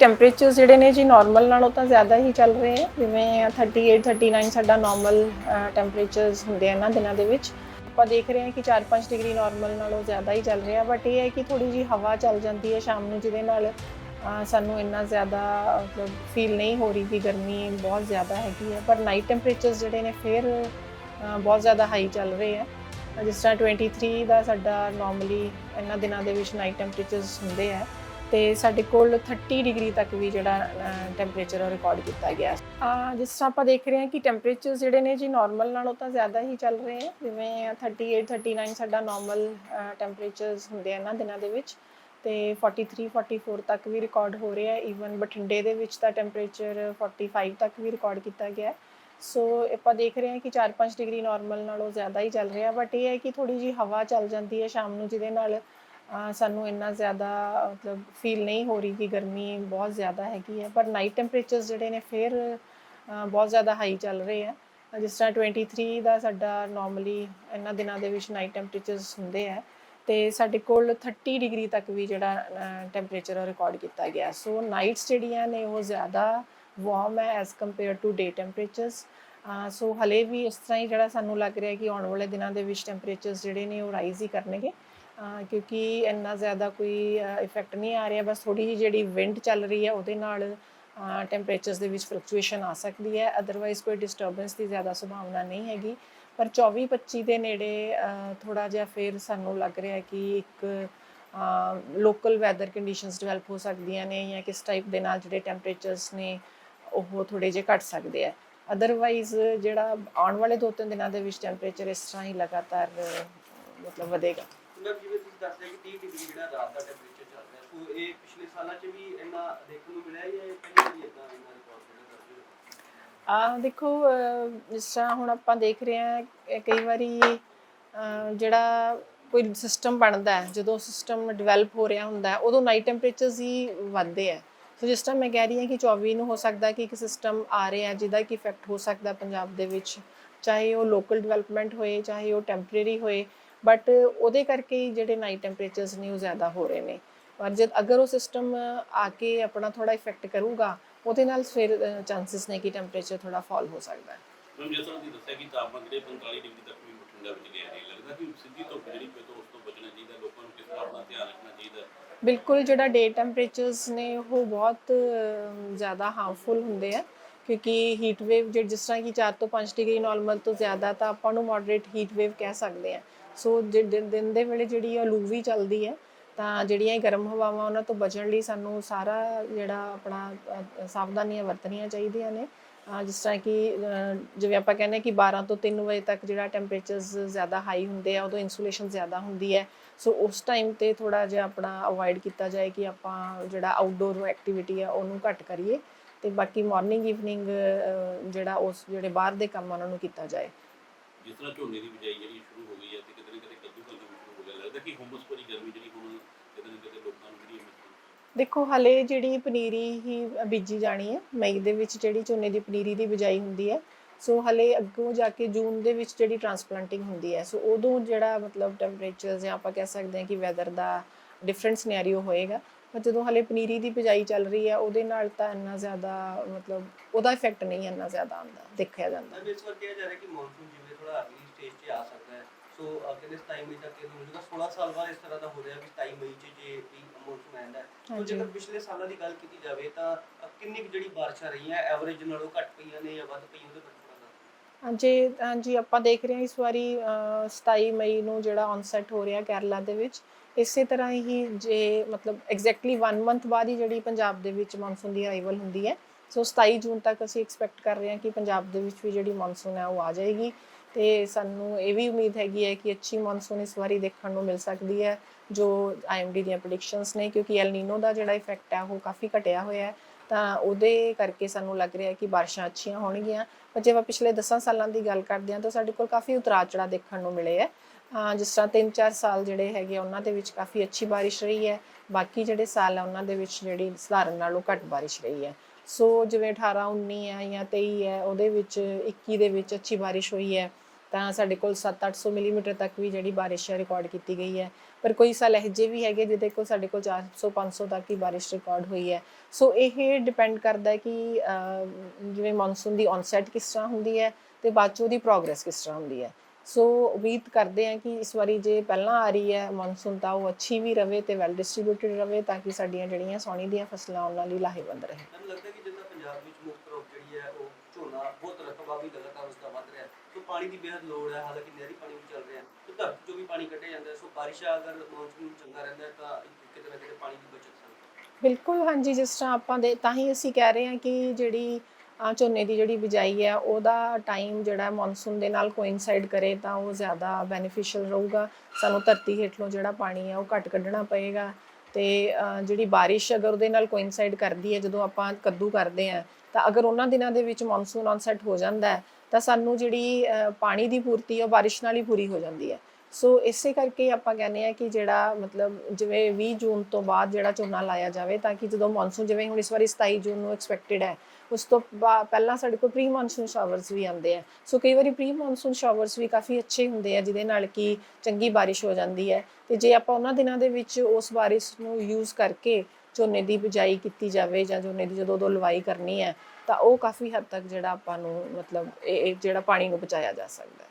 Temperature ਜਿਹੜੇ ਨੇ ਜੀ ਨਾਰਮਲ ਨਾਲੋਂ ਤਾਂ ਜ਼ਿਆਦਾ ਹੀ ਚੱਲ ਰਹੇ ਆ, ਜਿਵੇਂ 38 39 ਸਾਡਾ ਨਾਰਮਲ ਟੈਂਪਰੇਚਰਸ ਹੁੰਦੇ ਆ ਇਹਨਾਂ ਦਿਨਾਂ ਦੇ ਵਿੱਚ। ਆਪਾਂ ਦੇਖ ਰਹੇ ਹਾਂ ਕਿ 4-5 ਡਿਗਰੀ ਨਾਰਮਲ ਨਾਲੋਂ ਜ਼ਿਆਦਾ ਹੀ ਚੱਲ ਰਿਹਾ ਬਟ ਇਹ ਹੈ ਕਿ ਥੋੜੀ ਜੀ ਹਵਾ ਚੱਲ ਜਾਂਦੀ ਹੈ ਸ਼ਾਮ ਨੂੰ, ਜਿਹਦੇ ਨਾਲ ਸਾਨੂੰ ਇੰਨਾ ਜ਼ਿਆਦਾ, ਮਤਲਬ ਫੀਲ ਨਹੀਂ ਹੋ ਰਹੀ ਕਿ ਗਰਮੀ ਬਹੁਤ ਜ਼ਿਆਦਾ ਹੈਗੀ ਹੈ। ਪਰ ਨਾਈਟ ਟੈਂਪਰੇਚਰਸ ਜਿਹੜੇ ਨੇ ਫਿਰ ਬਹੁਤ ਜ਼ਿਆਦਾ ਹਾਈ ਚੱਲ ਰਹੇ ਆ। ਜਿਸ ਤਰ੍ਹਾਂ 23 ਦਾ ਸਾਡਾ ਨਾਰਮਲੀ ਇਹਨਾਂ ਦਿਨਾਂ ਦੇ ਵਿੱਚ ਨਾਈਟ ਟੈਂਪਰੇਚਰਸ ਹੁੰਦੇ ਆ। ਤੇ ਸਾਡੇ ਕੋਲ 30 ਡਿਗਰੀ ਤੱਕ ਵੀ ਜਿਹੜਾ ਟੈਂਪਰੇਚਰ ਰਿਕਾਰਡ ਕੀਤਾ ਗਿਆ ਆ ਜਿਸ ਤਰ੍ਹਾਂ ਆਪਾਂ ਦੇਖ ਰਹੇ ਹਾਂ ਕਿ ਟੈਂਪਰੇਚਰ ਜਿਹੜੇ ਨੇ ਜੀ ਨਾਰਮਲ ਨਾਲੋਂ ਤਾਂ ਜ਼ਿਆਦਾ ਹੀ ਚੱਲ ਰਹੇ ਆ ਜਿਵੇਂ 38 39 ਸਾਡਾ ਨਾਰਮਲ ਟੈਂਪਰੇਚਰਸ ਹੁੰਦੇ ਆ ਨਾ ਦਿਨਾਂ ਦੇ ਵਿੱਚ। ਤੇ 43 44 ਤੱਕ ਵੀ ਰਿਕਾਰਡ ਹੋ ਰਿਹਾ ਹੈ। ਈਵਨ ਬਠਿੰਡੇ ਦੇ ਵਿੱਚ ਤਾਂ ਟੈਂਪਰੇਚਰ 45 ਤੱਕ ਵੀ ਰਿਕਾਰਡ ਕੀਤਾ ਗਿਆ ਸੋ ਆਪਾਂ ਦੇਖ ਰਹੇ ਹਾਂ ਕਿ 4-5 ਡਿਗਰੀ ਨਾਰਮਲ ਨਾਲੋਂ ਜ਼ਿਆਦਾ ਹੀ ਚੱਲ ਰਿਹਾ ਬਟ ਇਹ ਹੈ ਕਿ ਥੋੜੀ ਜੀ ਹਵਾ ਚੱਲ ਜਾਂਦੀ ਹੈ ਸ਼ਾਮ ਨੂੰ, ਜਿਹਦੇ ਨਾਲ ਸਾਨੂੰ ਇੰਨਾ ਜ਼ਿਆਦਾ, ਮਤਲਬ ਫੀਲ ਨਹੀਂ ਹੋ ਰਹੀ ਕਿ ਗਰਮੀ ਬਹੁਤ ਜ਼ਿਆਦਾ ਹੈਗੀ ਹੈ, ਪਰ ਨਾਈਟ ਟੈਂਪਰੇਚਰਸ ਜਿਹੜੇ ਨੇ ਫਿਰ ਬਹੁਤ ਜ਼ਿਆਦਾ ਹਾਈ ਚੱਲ ਰਹੇ ਆ। ਜਿਸ ਤਰ੍ਹਾਂ 23 ਦਾ ਸਾਡਾ ਨਾਰਮਲੀ ਇਹਨਾਂ ਦਿਨਾਂ ਦੇ ਵਿੱਚ ਨਾਈਟ ਟੈਂਪਰੇਚਰਸ ਹੁੰਦੇ ਆ, ਤੇ ਸਾਡੇ ਕੋਲ 30 ਡਿਗਰੀ ਤੱਕ ਵੀ ਜਿਹੜਾ ਟੈਂਪਰੇਚਰ ਰਿਕਾਰਡ ਕੀਤਾ ਗਿਆ। ਸੋ ਨਾਈਟਸ ਜਿਹੜੀਆਂ ਨੇ ਉਹ ਜ਼ਿਆਦਾ ਵਾਰਮ ਹੈ as compare today temperatures so ਹਲੇ ਵੀ ਇਸ ਤਰ੍ਹਾਂ ਹੀ ਜਿਹੜਾ ਸਾਨੂੰ ਲੱਗ ਰਿਹਾ ਕਿ ਆਉਣ ਵਾਲੇ ਦਿਨਾਂ ਦੇ ਵਿੱਚ ਟੈਂਪਰੇਚਰਸ ਜਿਹੜੇ ਨੇ ਉਹ ਰਾਈਜ਼ ਹੀ ਕਰਨਗੇ। ਕਿਉਂਕਿ ਇੰਨਾ ਜ਼ਿਆਦਾ ਕੋਈ ਇਫੈਕਟ ਨਹੀਂ ਆ ਰਿਹਾ, ਬਸ ਥੋੜੀ ਜਿਹੀ ਜਿਹੜੀ ਵਿੰਡ ਚੱਲ ਰਹੀ ਹੈ ਉਹਦੇ ਨਾਲ ਟੈਂਪਰੇਚਰਸ ਦੇ ਵਿੱਚ ਫਲਕਚੁਏਸ਼ਨ ਆ ਸਕਦੀ ਹੈ। ਅਦਰਵਾਈਜ਼ ਕੋਈ ਡਿਸਟਰਬੈਂਸ ਦੀ ਜ਼ਿਆਦਾ ਸੰਭਾਵਨਾ ਨਹੀਂ ਹੈਗੀ। ਪਰ 24 25 ਦੇ ਨੇੜੇ ਥੋੜਾ ਜਿਹਾ ਫਿਰ ਸਾਨੂੰ ਲੱਗ ਰਿਹਾ ਕਿ ਇੱਕ ਲੋਕਲ ਵੈਦਰ ਕੰਡੀਸ਼ਨਸ ਡਿਵੈਲਪ ਹੋ ਸਕਦੀਆਂ ਨੇ ਜਾਂ ਕਿਸ ਟਾਈਪ ਦੇ ਨਾਲ ਜਿਹੜੇ ਟੈਂਪਰੇਚਰਸ ਨੇ, ਉਹ ਥੋੜੇ ਜਿਹੇ ਘਟ ਸਕਦੇ ਆ ਅਦਰਵਾਈਜ਼ ਜਿਹੜਾ ਆਉਣ ਵਾਲੇ ਦੋ ਤਿੰਨ ਦਿਨਾਂ ਦੇ ਵਿੱਚ ਟੈਂਪਰੇਚਰ ਇਸ ਤਰ੍ਹਾਂ ਹੀ ਲਗਾਤਾਰ, ਮਤਲਬ ਵਧੇਗਾ। ਮਤਲਬ ਜਿਵੇਂ ਤੁਸੀਂ ਦੱਸ ਕਿ 30 ਡਿਗਰੀ ਜਿਹੜਾ ਰਾਤ ਦਾ ਟੈਂਪਰੇਚਰ ਚੱਲ ਰਿਹਾ। ਸੋ ਇਹ ਪਿਛਲੇ ਸਾਲਾਂ 'ਚ ਵੀ ਇੰਨਾ ਦੇਖਣ ਨੂੰ ਮਿਲਿਆ ਜਾਂ ਇਹ ਪਹਿਲਾਂ ਵੀ ਇਦਾਂ ਇੰਨਾ ਰਿਕਾਰਡ ਜਿਹੜਾ ਦਰਜ ਹੋਇਆ? ਆ ਦੇਖੋ ਅਹ, ਜਿਸ ਤਰ੍ਹਾਂ ਹੁਣ ਆਪਾਂ ਦੇਖ ਰਹੇ ਹਾਂ ਕਈ ਵਾਰੀ ਅਹ, ਜਿਹੜਾ ਕੋਈ ਸਿਸਟਮ ਬਣਦਾ ਹੈ ਜਦੋਂ ਸਿਸਟਮ ਡਿਵੈਲਪ ਹੋ ਰਿਹਾ ਹੁੰਦਾ ਹੈ ਉਦੋਂ ਨਾਈਟ ਟੈਂਪਰੇਚਰਸ ਹੀ ਵੱਧਦੇ ਆ ਸੋ ਜਿਸ ਤਰ੍ਹਾਂ ਮੈਂ ਕਹਿ ਰਹੀ ਹਾਂ ਕਿ 24 ਨੂੰ ਹੋ ਸਕਦਾ ਕਿ ਇੱਕ ਸਿਸਟਮ ਆ ਰਿਹਾ ਜਿਹਦਾ ਕਿ ਇਫੈਕਟ ਹੋ ਸਕਦਾ ਪੰਜਾਬ ਦੇ ਵਿੱਚ ਚਾਹੇ ਉਹ ਲੋਕਲ ਡਿਵੈਲਪਮੈਂਟ ਹੋਏ ਚਾਹੇ ਉਹ ਟੈਂਪਰੇਰੀ ਹੋਏ। ਬਟ ਉਹਦੇ ਕਰਕੇ ਹੀ ਜਿਹੜੇ ਨਾਈਟ ਟੈਂਪਰੇਚਰਸ ਨੇ ਉਹ ਜ਼ਿਆਦਾ ਹੋ ਰਹੇ ਨੇ। ਪਰ ਜਦ ਅਗਰ ਉਹ ਸਿਸਟਮ ਆ ਕੇ ਆਪਣਾ ਥੋੜਾ ਇਫੈਕਟ ਕਰੂਗਾ ਉਹਦੇ ਨਾਲ ਫਿਰ ਚਾਂਸਸ ਨੇ ਕਿ ਟੈਂਪਰੇਚਰ ਥੋੜਾ ਫਾਲ ਹੋ ਸਕਦਾ ਹੈ। ਮੈਮ ਜਿਸ ਤਰ੍ਹਾਂ ਤੁਸੀਂ ਦੱਸਿਆ ਕਿ ਤਾਪਮਾਨ ਜਿਹੜੇ 45 ਡਿਗਰੀ ਤੱਕ ਵੀ ਬਠਿੰਡਾ ਵਿੱਚ ਗਿਆ ਨਹੀਂ ਲੱਗਦਾ ਕਿ ਸਿੱਧੀ ਧੁੱਪ ਜਿਹੜੀ ਪਏ ਤੋਂ ਉਸ ਤੋਂ ਬਚਣਾ ਚਾਹੀਦਾ ਲੋਕਾਂ ਨੂੰ ਕਿਸ ਤਰ੍ਹਾਂ ਆਪਣਾ ਧਿਆਨ ਰੱਖਣਾ ਚਾਹੀਦਾ? ਬਿਲਕੁਲ ਜਿਹੜਾ ਡੇ ਟੈਂਪਰੇਚਰਸ ਨੇ ਉਹ ਬਹੁਤ ਜ਼ਿਆਦਾ ਹਾਰਮਫੁਲ ਹੁੰਦੇ ਆ। ਕਿਉਂਕਿ ਹੀਟ ਵੇਵ ਜਿਸ ਤਰ੍ਹਾਂ ਕਿ 4 ਤੋਂ 5 ਡਿਗਰੀ ਨਾਰਮਲ ਤੋਂ ਜ਼ਿਆਦਾ ਤਾਂ ਆਪਾਂ ਨੂੰ ਮੋਡਰੇਟ ਹੀਟ ਵੇਵ ਕਹਿ ਸਕਦੇ ਆ। ਸੋ ਜੇ, ਦਿਨ ਦਿਨ ਦੇ ਵੇਲੇ ਜਿਹੜੀ ਆ ਲੂ ਵੀ ਚੱਲਦੀ ਹੈ, ਤਾਂ ਜਿਹੜੀਆਂ ਇਹ ਗਰਮ ਹਵਾਵਾਂ ਉਹਨਾਂ ਤੋਂ ਬਚਣ ਲਈ ਸਾਨੂੰ ਸਾਰਾ ਜਿਹੜਾ ਆਪਣਾ ਸਾਵਧਾਨੀਆਂ ਵਰਤਣੀਆਂ ਚਾਹੀਦੀਆਂ ਨੇ। ਜਿਸ ਤਰ੍ਹਾਂ ਕਿ ਜਿਵੇਂ ਆਪਾਂ ਕਹਿੰਦੇ ਹਾਂ ਕਿ 12 ਤੋਂ 3 ਵਜੇ ਤੱਕ ਜਿਹੜਾ ਟੈਂਪਰੇਚਰਸ ਜ਼ਿਆਦਾ ਹਾਈ ਹੁੰਦੇ ਆ, ਉਦੋਂ ਇਨਸੂਲੇਸ਼ਨ ਜ਼ਿਆਦਾ ਹੁੰਦੀ ਹੈ। ਸੋ ਉਸ ਟਾਈਮ ਤੇ ਥੋੜਾ ਜਿਹਾ ਆਪਣਾ ਅਵੋਇਡ ਕੀਤਾ ਜਾਏ ਕਿ ਆਪਾਂ ਜਿਹੜਾ ਆਊਟਡੋਰ ਐਕਟੀਵਿਟੀ ਆ, ਉਹਨੂੰ ਘੱਟ ਕਰੀਏ। ਤੇ ਬਾਕੀ ਮਾਰਨਿੰਗ ਈਵਨਿੰਗ ਜਿਹੜਾ ਉਸ, ਜਿਹੜੇ ਬਾਹਰ ਦੇ ਕੰਮ ਆ, ਉਹਨਾਂ ਨੂੰ ਕੀਤਾ ਜਾਏ। ਜਿਸ ਤਰ੍ਹਾਂ ਝੋਨੇ ਦੀ ਬਿਜਾਈ ਜਿਹੜੀ ਸ਼ੁਰੂ ਹੋ ਗਈ ਹੈ ਤੇ ਕਿਤੇ ਨਾ ਕਿਤੇ ਕੱਦੂ ਕਰਨਾ ਵੀ ਸ਼ੁਰੂ ਹੋ ਗਿਆ ਲੱਗਦਾ ਕਿ ਹੁਮਸ ਭਰੀ ਗਰਮੀ ਜਿਹੜੀ ਹੁਣ ਕਿਤੇ ਨਾ ਕਿਤੇ ਲੋਕਾਂ ਨੂੰ ਜਿਹੜੀ ਹੈ ਮਹਿਸੂਸ ਦੇਖੋ, ਹਲੇ ਜਿਹੜੀ ਪਨੀਰੀ ਹੀ ਬੀਜੀ ਜਾਣੀ ਹੈ, ਮਈ ਦੇ ਵਿੱਚ ਜਿਹੜੀ ਝੋਨੇ ਦੀ ਪਨੀਰੀ ਦੀ ਬਿਜਾਈ ਹੁੰਦੀ ਹੈ, ਸੋ ਹਲੇ ਅੱਗੋਂ ਜਾ ਕੇ ਜੂਨ ਦੇ ਵਿੱਚ ਜਿਹੜੀ ਟਰਾਂਸਪਲਾਂਟਿੰਗ ਹੁੰਦੀ ਹੈ, ਸੋ ਉਦੋਂ ਜਿਹੜਾ ਮਤਲਬ ਟੈਂਪਰੇਚਰਸ ਜਾਂ ਆਪਾਂ ਕਹਿ ਸਕਦੇ ਹਾਂ ਕਿ ਵੈਦਰ ਦਾ ਡਿਫਰੈਂਟ ਸਿਨੈਰੀਓ ਹੋਏਗਾ, ਪਰ ਜਦੋਂ ਹਲੇ ਪਨੀਰੀ ਦੀ ਬਿਜਾਈ ਚੱਲ ਰਹੀ ਹੈ, ਉਹਦੇ ਨਾਲ ਤਾਂ ਇੰਨਾ ਜ਼ਿਆਦਾ ਮਤਲਬ ਉਹਦਾ ਇਫੈਕਟ ਨਹੀਂ ਇੰਨਾ ਜ਼ਿਆਦਾ ਆਉਂਦਾ, ਦੇਖਿਆ ਜਾਂਦਾ। ਇਸ ਵਾਰ ਕਿਹਾ ਜਾ ਰਿਹਾ ਕਿ ਮੌਨਸੂਨ ਜਿਵੇਂ ਥੋੜਾ ਅਗਲੀ ਸਟੇਜ 'ਤੇ ਆ ਸਕਦਾ ਹੈ। ਸੋ ਅਗਲੇ 27 ਮਈ ਤੱਕ ਇਹ ਹੋ ਜਾਊਗਾ 16 ਸਾਲ ਬਾਅਦ ਇਸ ਤਰ੍ਹਾਂ ਦਾ ਹੋ ਰਿਹਾ ਵੀ 27 ਮਈ 'ਚ ਜੇ ਵੀ ਮੌਨਸੂਨ ਆਉਂਦਾ ਹੈ ਹਾਂਜੀ। ਜੇਕਰ ਪਿਛਲੇ ਸਾਲਾਂ ਦੀ ਗੱਲ ਕੀਤੀ ਜਾਵੇ ਤਾਂ ਅ, ਕਿੰਨੀ ਕੁ ਜਿਹੜੀ ਬਾਰਿਸ਼ਾਂ ਰਹੀਆਂ ਐਵਰੇਜ ਨਾਲੋਂ ਘੱਟ ਪਈਆਂ ਨੇ ਜਾਂ ਵੱਧ ਪਈਆਂ ਉਹਦੇ ਬਾਰੇ ਥੋੜ੍ਹਾ ਦੱਸੋ। ਹਾਂਜੀ ਹਾਂਜੀ ਆਪਾਂ ਦੇਖ ਰਹੇ ਹਾਂ ਇਸ ਵਾਰੀ ਅਹ, 27 ਮਈ ਨੂੰ ਜਿਹੜਾ ਔਨਸੈਟ ਹੋ ਰਿਹਾ ਕੇਰਲਾ ਦੇ ਵਿੱਚ ਇਸੇ ਤਰ੍ਹਾਂ ਹੀ ਜੇ ਮਤਲਬ ਐਗਜ਼ੈਕਟਲੀ 1 ਮੰਥ ਬਾਅਦ ਹੀ ਜਿਹੜੀ ਪੰਜਾਬ ਦੇ ਵਿੱਚ ਮੌਨਸੂਨ ਦੀ ਅਰਾਈਵਲ ਹੁੰਦੀ ਹੈ ਸੋ 27 ਜੂਨ ਤੱਕ ਅਸੀਂ ਐਕਸਪੈਕਟ ਕਰ ਰਹੇ ਹਾਂ ਕਿ ਪੰਜਾਬ ਦੇ ਵਿੱਚ ਵੀ ਜਿਹੜੀ ਮੌਨਸੂਨ ਹੈ ਉਹ ਆ ਜਾਏਗੀ ਤੇ ਸਾਨੂੰ ਇਹ ਵੀ ਉਮੀਦ ਹੈਗੀ ਹੈ ਕਿ ਅੱਛੀ ਮੌਨਸੂਨ ਇਸ ਵਾਰੀ ਦੇਖਣ ਨੂੰ ਮਿਲ ਸਕਦੀ ਹੈ ਜੋ ਆਈਐਮਡੀ ਦੀਆਂ ਪ੍ਰੈਡਿਕਸ਼ਨਸ ਨੇ ਕਿਉਂਕਿ ਐਲ ਨੀਨੋ ਦਾ ਜਿਹੜਾ ਇਫੈਕਟ ਹੈ ਉਹ ਕਾਫੀ ਘਟਿਆ ਹੋਇਆ ਹੈ। ਤਾਂ ਉਹਦੇ ਕਰਕੇ ਸਾਨੂੰ ਲੱਗ ਰਿਹਾ ਕਿ ਬਾਰਿਸ਼ਾਂ ਅੱਛੀਆਂ ਹੋਣਗੀਆਂ। ਪਰ ਜੇ ਆਪਾਂ ਪਿਛਲੇ 10 ਸਾਲਾਂ ਦੀ ਗੱਲ ਕਰਦੇ ਹਾਂ ਤਾਂ ਸਾਡੇ ਕੋਲ ਕਾਫੀ ਉਤਰਾਅ ਚੜਾਅ ਦੇਖਣ ਨੂੰ ਮਿਲੇ ਹੈ। ਜਿਸ ਤਰ੍ਹਾਂ 3-4 ਸਾਲ ਜਿਹੜੇ ਹੈਗੇ ਆ, ਉਹਨਾਂ ਦੇ ਵਿੱਚ ਕਾਫੀ ਅੱਛੀ ਬਾਰਿਸ਼ ਰਹੀ ਹੈ। ਬਾਕੀ ਜਿਹੜੇ ਸਾਲ ਆ ਉਹਨਾਂ ਦੇ ਵਿੱਚ ਜਿਹੜੀ ਸਧਾਰਨ ਨਾਲੋਂ ਘੱਟ ਬਾਰਿਸ਼ ਰਹੀ ਹੈ। ਸੋ ਜਿਵੇਂ 18 19 ਹੈ ਜਾਂ 23 ਹੈ, ਉਹਦੇ ਵਿੱਚ 21 ਦੇ ਵਿੱਚ ਅੱਛੀ ਬਾਰਿਸ਼ ਹੋਈ ਹੈ, ਤਾਂ ਸਾਡੇ ਕੋਲ 7-800 ਮਿਲੀਮੀਟਰ ਤੱਕ ਵੀ ਜਿਹੜੀ ਬਾਰਿਸ਼ ਹੈ ਰਿਕਾਰਡ ਕੀਤੀ ਗਈ ਹੈ। ਪਰ ਕੋਈ ਸਾਲ ਇਹੋ ਜਿਹੇ ਵੀ ਹੈਗੇ ਜਿਹਦੇ ਕੋਲ ਸਾਡੇ ਕੋਲ 400-500 ਤੱਕ ਹੀ ਬਾਰਿਸ਼ ਰਿਕਾਰਡ ਹੋਈ ਹੈ। ਸੋ ਇਹ ਡਿਪੈਂਡ ਕਰਦਾ ਹੈ ਕਿ ਜਿਵੇਂ ਮੌਨਸੂਨ ਦੀ ਔਨਸੈਟ ਕਿਸ ਤਰ੍ਹਾਂ ਹੁੰਦੀ ਹੈ ਤੇ ਬਾਅਦ 'ਚ ਉਹਦੀ ਪ੍ਰੋਗਰੈਸ ਕਿਸ ਤਰ੍ਹਾਂ ਹੁੰਦੀ ਹੈ। ਸੋ ਉਮੀਦ ਕਰਦੇ ਹਾਂ ਕਿ ਇਸ ਵਾਰੀ ਜੇ ਪਹਿਲਾਂ ਆ ਰਹੀ ਹੈ ਮੌਨਸੂਨ ਤਾਂ ਉਹ ਅੱਛੀ ਵੀ ਰਵੇ ਤੇ ਵੈਲ ਡਿਸਟ੍ਰੀਬਿਊਟਡ ਰਵੇ ਤਾਂ ਕਿ ਸਾਡੀਆਂ ਜਿਹੜੀਆਂ ਸੌਣੀ ਦੀਆਂ ਫਸਲਾਂ ਉਹਨਾਂ ਲਈ ਲਾਹੇਵੰਦ ਰਹੇ ਮੈਨੂੰ ਲੱਗਦਾ ਕਿ ਜਿੱਦਾਂ ਪੰਜਾਬ ਵਿੱਚ ਮੁੱਖ ਕਰੋਪ ਜਿਹੜੀ ਹੈ ਉਹ ਝੋਨਾ ਬਹੁਤ ਵੀ ਲਗਾਤਾਰ ਉਸਦਾ ਵੱਧ ਰਿਹਾ ਹੈ। ਸੋ ਪਾਣੀ ਦੀ ਬੇਹੱਦ ਲੋੜ ਹੈ ਹਾਲਾਂਕਿ ਨਹਿਰੀ ਪਾਣੀ ਵੀ ਚੱਲ ਰਿਹਾ ਹੈ। ਸੋ ਧਰਤੀ ਚੋਂ ਵੀ ਪਾਣੀ ਕੱਢਿਆ ਜਾਂਦਾ ਹੈ ਸੋ ਬਾਰਿਸ਼ਾਂ ਅਗਰ ਮੌਨਸੂਨ ਚੰਗਾ ਰਹਿੰਦਾ ਹੈ ਤਾਂ ਕਿਤੇ ਨਾ ਕਿਤੇ ਪਾਣੀ ਦੀ ਬਚਤ ਹੋਵੇ ਬਿਲਕੁਲ ਹਾਂਜੀ ਜਿਸ ਤਰ੍ਹਾਂ ਆਪਾਂ ਦੇ ਤਾਂ ਹੀ ਅਸੀਂ ਕਹਿ ਰਹੇ ਹਾਂ ਕਿ ਜਿਹੜੀ ਅਹ, ਝੋਨੇ ਦੀ ਜਿਹੜੀ ਬਿਜਾਈ ਹੈ ਉਹਦਾ ਟਾਈਮ ਜਿਹੜਾ ਮੌਨਸੂਨ ਦੇ ਨਾਲ ਕੋਇਨਸਾਈਡ ਕਰੇ ਤਾਂ ਉਹ ਜ਼ਿਆਦਾ ਬੈਨੀਫੀਸ਼ੀਅਲ ਰਹੂਗਾ। ਸਾਨੂੰ ਧਰਤੀ ਹੇਠਲੋਂ ਜਿਹੜਾ ਪਾਣੀ ਹੈ ਉਹ ਘੱਟ ਕੱਢਣਾ ਪਏਗਾ। ਤੇ ਜਿਹੜੀ ਬਾਰਿਸ਼ ਅਗਰ ਉਹਦੇ ਨਾਲ ਕੋਇਨਸਾਈਡ ਕਰਦੀ ਹੈ, ਜਦੋਂ ਆਪਾਂ ਕੱਦੂ ਕਰਦੇ ਹਾਂ, ਤਾਂ ਅਗਰ ਉਹਨਾਂ ਦਿਨਾਂ ਦੇ ਵਿੱਚ ਮੌਨਸੂਨ ਔਨਸੈਟ ਹੋ ਜਾਂਦਾ ਹੈ, ਤਾਂ ਸਾਨੂੰ ਜਿਹੜੀ ਪਾਣੀ ਦੀ ਪੂਰਤੀ ਹੈ, ਉਹ ਬਾਰਿਸ਼ ਨਾਲ ਹੀ ਪੂਰੀ ਹੋ ਜਾਂਦੀ ਹੈ। ਸੋ ਇਸੇ ਕਰਕੇ ਆਪਾਂ ਕਹਿੰਦੇ ਆ ਕਿ ਜਿਹੜਾ ਮਤਲਬ ਜਿਵੇਂ 20 ਜੂਨ ਤੋਂ ਬਾਅਦ ਜਿਹੜਾ ਝੋਨਾ ਲਾਇਆ ਜਾਵੇ ਤਾਂ ਕਿ ਜਦੋਂ ਮੌਨਸੂਨ ਜਿਵੇਂ ਹੁਣ ਇਸ ਵਾਰੀ 27 ਜੂਨ ਨੂੰ ਐਕਸਪੈਕਟਡ ਹੈ, ਉਸ ਤੋਂ ਬਾ- ਪਹਿਲਾਂ ਸਾਡੇ ਕੋਲ ਪ੍ਰੀ ਮੌਨਸੂਨ ਸ਼ਾਵਰਸ ਵੀ ਆਉਂਦੇ ਆ। ਸੋ ਕਈ ਵਾਰੀ ਪ੍ਰੀ ਮੌਨਸੂਨ ਸ਼ਾਵਰਸ ਵੀ ਕਾਫੀ ਅੱਛੇ ਹੁੰਦੇ ਆ, ਜਿਹਦੇ ਨਾਲ ਕਿ ਚੰਗੀ ਬਾਰਿਸ਼ ਹੋ ਜਾਂਦੀ ਹੈ। ਤੇ ਜੇ ਆਪਾਂ ਉਹਨਾਂ ਦਿਨਾਂ ਦੇ ਵਿੱਚ ਉਸ ਬਾਰਿਸ਼ ਨੂੰ ਯੂਜ਼ ਕਰਕੇ ਝੋਨੇ ਦੀ ਬਿਜਾਈ ਕੀਤੀ ਜਾਵੇ ਜਾਂ ਝੋਨੇ ਦੀ ਜਦੋਂ ਉਦੋਂ ਲਵਾਈ ਕਰਨੀ ਹੈ, ਤਾਂ ਉਹ ਕਾਫੀ ਹੱਦ ਤੱਕ ਜਿਹੜਾ ਆਪਾਂ ਨੂੰ ਮਤਲਬ ਇਹ ਇਹ ਜਿਹੜਾ ਪਾਣੀ ਨੂੰ ਬਚਾਇਆ ਜਾ ਸਕਦਾ ਹੈ।